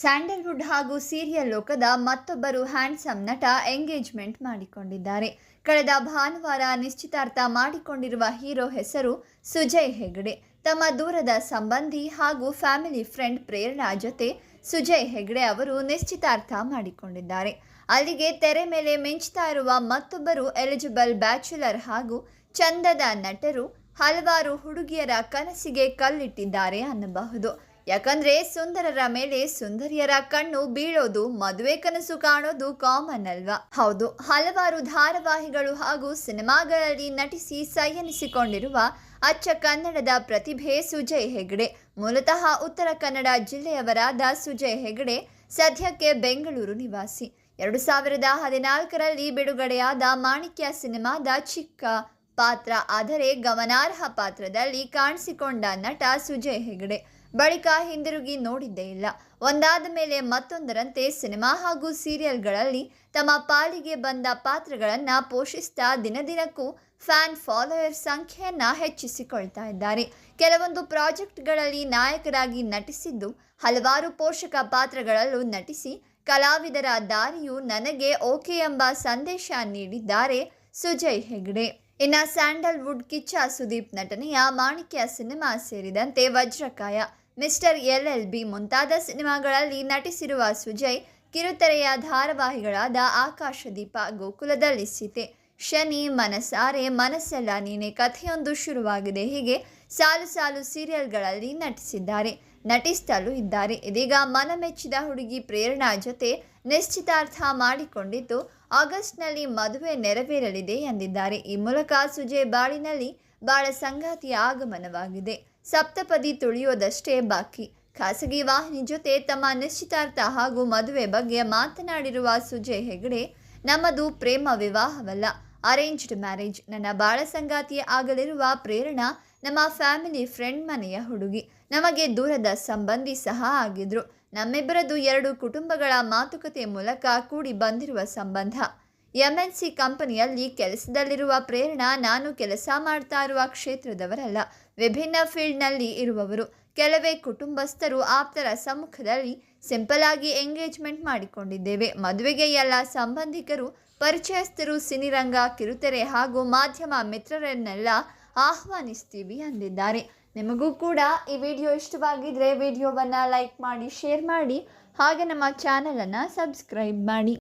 Sandalwood ಹಾಗೂ serial ಲೋಕದ ಮತ್ತೊಬ್ಬರು ಹ್ಯಾಂಡ್ಸಮ್ ನಟ ಎಂಗೇಜ್ಮೆಂಟ್ ಮಾಡಿಕೊಂಡಿದ್ದಾರೆ. ಕಳೆದ ಭಾನುವಾರ ನಿಶ್ಚಿತಾರ್ಥ ಮಾಡಿಕೊಂಡಿರುವ ಹೀರೋ ಹೆಸರು ಸುಜಯ್ ಹೆಗ್ಡೆ. ತಮ್ಮ ದೂರದ ಸಂಬಂಧಿ ಹಾಗೂ ಫ್ಯಾಮಿಲಿ ಫ್ರೆಂಡ್ ಪ್ರೇರಣಾ ಜೊತೆ ಸುಜಯ್ ಹೆಗ್ಡೆ ಅವರು ನಿಶ್ಚಿತಾರ್ಥ ಮಾಡಿಕೊಂಡಿದ್ದಾರೆ. ಅಲ್ಲಿಗೆ ತೆರೆ ಮೇಲೆ ಮಿಂಚ್ತಾ ಇರುವ ಮತ್ತೊಬ್ಬರು ಎಲಿಜಿಬಲ್ ಬ್ಯಾಚುಲರ್ ಹಾಗೂ ಚಂದದ ನಟರು ಹಲವಾರು ಹುಡುಗಿಯರ ಕನಸಿಗೆ ಕಲ್ಲಿಟ್ಟಿದ್ದಾರೆ ಅನ್ನಬಹುದು. ಯಾಕಂದ್ರೆ ಸುಂದರರ ಮೇಲೆ ಸುಂದರಿಯರ ಕಣ್ಣು ಬೀಳೋದು, ಮದುವೆ ಕನಸು ಕಾಣೋದು ಕಾಮನ್ ಅಲ್ವಾ? ಹೌದು, ಹಲವಾರು ಧಾರಾವಾಹಿಗಳು ಹಾಗೂ ಸಿನಿಮಾಗಳಲ್ಲಿ ನಟಿಸಿ ಸೈಯನಿಸಿಕೊಂಡಿರುವ ಅಚ್ಚ ಕನ್ನಡದ ಪ್ರತಿಭೆ ಸುಜಯ್ ಹೆಗ್ಡೆ. ಮೂಲತಃ ಉತ್ತರ ಕನ್ನಡ ಜಿಲ್ಲೆಯವರಾದ ಸುಜಯ್ ಹೆಗ್ಡೆ ಸದ್ಯಕ್ಕೆ ಬೆಂಗಳೂರು ನಿವಾಸಿ. ಎರಡು ಸಾವಿರದ ಹದಿನಾಲ್ಕರಲ್ಲಿ ಬಿಡುಗಡೆಯಾದ ಮಾಣಿಕ್ಯ ಸಿನಿಮಾದ ಚಿಕ್ಕ ಪಾತ್ರ, ಆದರೆ ಗಮನಾರ್ಹ ಪಾತ್ರದಲ್ಲಿ ಕಾಣಿಸಿಕೊಂಡ ನಟ ಸುಜಯ್ ಹೆಗ್ಡೆ. ಬಳಿಕ ಹಿಂದಿರುಗಿ ನೋಡಿದ್ದೇ ಇಲ್ಲ. ಒಂದಾದ ಮೇಲೆ ಮತ್ತೊಂದರಂತೆ ಸಿನಿಮಾ ಹಾಗೂ ಸೀರಿಯಲ್ಗಳಲ್ಲಿ ತಮ್ಮ ಪಾಲಿಗೆ ಬಂದ ಪಾತ್ರಗಳನ್ನು ಪೋಷಿಸ್ತಾ ದಿನದಿನಕ್ಕೂ ಫ್ಯಾನ್ ಫಾಲೋಯರ್ ಸಂಖ್ಯೆಯನ್ನು ಹೆಚ್ಚಿಸಿಕೊಳ್ತಾ ಇದ್ದಾರೆ. ಕೆಲವೊಂದು ಪ್ರಾಜೆಕ್ಟ್ಗಳಲ್ಲಿ ನಾಯಕರಾಗಿ ನಟಿಸಿದ್ದು, ಹಲವಾರು ಪೋಷಕ ಪಾತ್ರಗಳಲ್ಲೂ ನಟಿಸಿ, ಕಲಾವಿದರ ದಾರಿಯು ನನಗೆ ಓಕೆ ಎಂಬ ಸಂದೇಶ ನೀಡಿದ್ದಾರೆ ಸುಜಯ್ ಹೆಗ್ಡೆ. ಇನ್ನು ಸ್ಯಾಂಡಲ್ವುಡ್ ಕಿಚ್ಚ ಸುದೀಪ್ ನಟನೆಯ ಮಾಣಿಕ್ಯ ಸಿನಿಮಾ ಸೇರಿದಂತೆ Vajrakaya, Mr L L B ಮುಂತಾದ ಸಿನಿಮಾಗಳಲ್ಲಿ ನಟಿಸಿರುವ ಸುಜಯ್ ಕಿರುತೆರೆಯ ಧಾರಾವಾಹಿಗಳಾದ ಆಕಾಶದೀಪ ಗೋಕುಲದಲ್ಲಿ ಸೀತೆ ಶನಿ ಮನಸಾರೆ ಮನಸ್ಸೆಲ್ಲ, ನೀನೆ ಕಥೆಯೊಂದು ಶುರುವಾಗಿದೆ. ಹೀಗೆ ಸಾಲು ಸಾಲು ಸೀರಿಯಲ್ಗಳಲ್ಲಿ ನಟಿಸಿದ್ದಾರೆ, ನಟಿಸ್ತಲೂ ಇದ್ದಾರೆ. ಇದೀಗ ಮನಮೆಚ್ಚಿದ ಹುಡುಗಿ ಪ್ರೇರಣಾ ಜೊತೆ ನಿಶ್ಚಿತಾರ್ಥ ಮಾಡಿಕೊಂಡಿದ್ದು, ಆಗಸ್ಟ್ನಲ್ಲಿ ಮದುವೆ ನೆರವೇರಲಿದೆ ಎಂದಿದ್ದಾರೆ. ಈ ಮೂಲಕ ಸುಜಯ್ ಬಾಳಿನಲ್ಲಿ ಬಾಳ ಸಂಗಾತಿಯ ಆಗಮನವಾಗಿದೆ. ಸಪ್ತಪದಿ ತುಳಿಯೋದಷ್ಟೇ ಬಾಕಿ. ಖಾಸಗಿ ವಾಹಿನಿ ಜೊತೆ ತಮ್ಮ ನಿಶ್ಚಿತಾರ್ಥ ಹಾಗೂ ಮದುವೆ ಬಗ್ಗೆ ಮಾತನಾಡಿರುವ ಸುಜಯ್ ಹೆಗಡೆ, ನಮ್ಮದು ಪ್ರೇಮ ವಿವಾಹವಲ್ಲ. ಅರೇಂಜ್ಡ್ ಮ್ಯಾರೇಜ್ ನನ್ನ ಬಾಳ ಸಂಗಾತಿಯ ಆಗಲಿರುವ ಪ್ರೇರಣಾ ನಮ್ಮ ಫ್ಯಾಮಿಲಿ ಫ್ರೆಂಡ್ ಮನೆಯ ಹುಡುಗಿ. ನಮಗೆ ದೂರದ ಸಂಬಂಧಿ ಸಹ ಆಗಿದ್ರು. ನಮ್ಮಿಬ್ಬರದು ಎರಡು ಕುಟುಂಬಗಳ ಮಾತುಕತೆ ಮೂಲಕ ಕೂಡಿ ಬಂದಿರುವ ಸಂಬಂಧ. ಎಂ ಎನ್ ಸಿ ಕಂಪನಿಯಲ್ಲಿ ಕೆಲಸದಲ್ಲಿರುವ ಪ್ರೇರಣಾ ನಾನು ಕೆಲಸ ಮಾಡ್ತಾ ಇರುವ ಕ್ಷೇತ್ರದವರಲ್ಲ. ವಿಭಿನ್ನ ಫೀಲ್ಡ್ನಲ್ಲಿ ಇರುವವರು. ಕೆಲವೇ ಕುಟುಂಬಸ್ಥರು ಆಪ್ತರ ಸಮ್ಮುಖದಲ್ಲಿ ಸಿಂಪಲ್ ಆಗಿ ಎಂಗೇಜ್ಮೆಂಟ್ ಮಾಡಿಕೊಂಡಿದ್ದೇವೆ. ಮದುವೆಗೆ ಎಲ್ಲ ಸಂಬಂಧಿಕರು, ಪರಿಚಯಸ್ಥರು, ಸಿನಿರಂಗ, ಕಿರುತೆರೆ ಹಾಗೂ ಮಾಧ್ಯಮ ಮಿತ್ರರನ್ನೆಲ್ಲ ಆಹ್ವಾನಿಸ್ತೀವಿ ಅಂದಿದ್ದಾರೆ ನಿಮಗೂ ಕೂಡ ಈ ವಿಡಿಯೋ ಇಷ್ಟವಾಗಿದ್ದರೆ ವಿಡಿಯೋವನ್ನು ಲೈಕ್ ಮಾಡಿ, ಶೇರ್ ಮಾಡಿ ಹಾಗೆ ನಮ್ಮ ಚಾನಲನ್ನು ಸಬ್ಸ್ಕ್ರೈಬ್ ಮಾಡಿ.